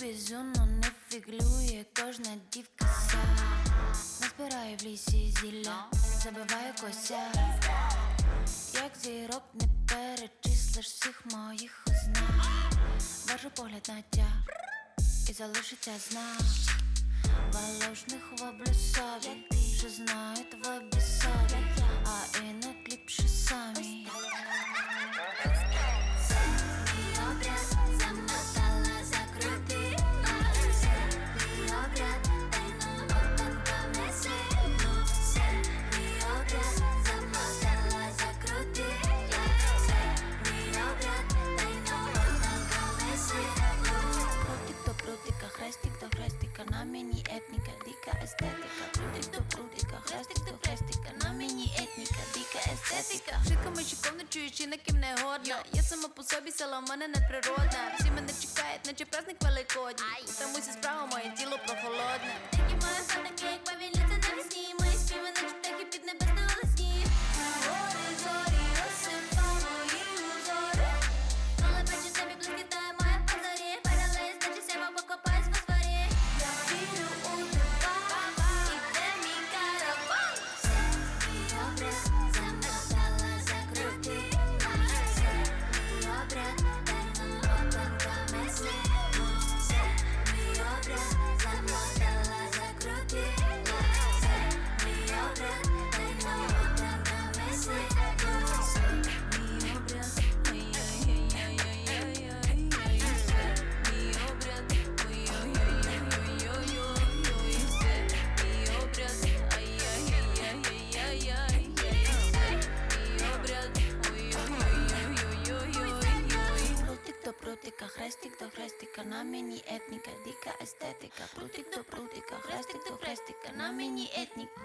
Безумно не фіглює кожна дівка ся Назбираю в лісі зілля, забиваю кося. Як зірок не перечислиш всіх моїх ознак. Важу погляд на тя і залишиться знак. Волошних воблю собі, що знають в обісові естетика. Крутик до крутика, хрестик до хрестика На мені етніка, дика естетика. Шиками чеком не чуючи на ким не годна. Я сама по собі села в мене неприродна. Всі мене чекають, наче праздник великодній. Там усі справа, моє тіло до хрестика На мені етніка, дика естетика Прутик до прутика, хрестик до хрестика На мені етніка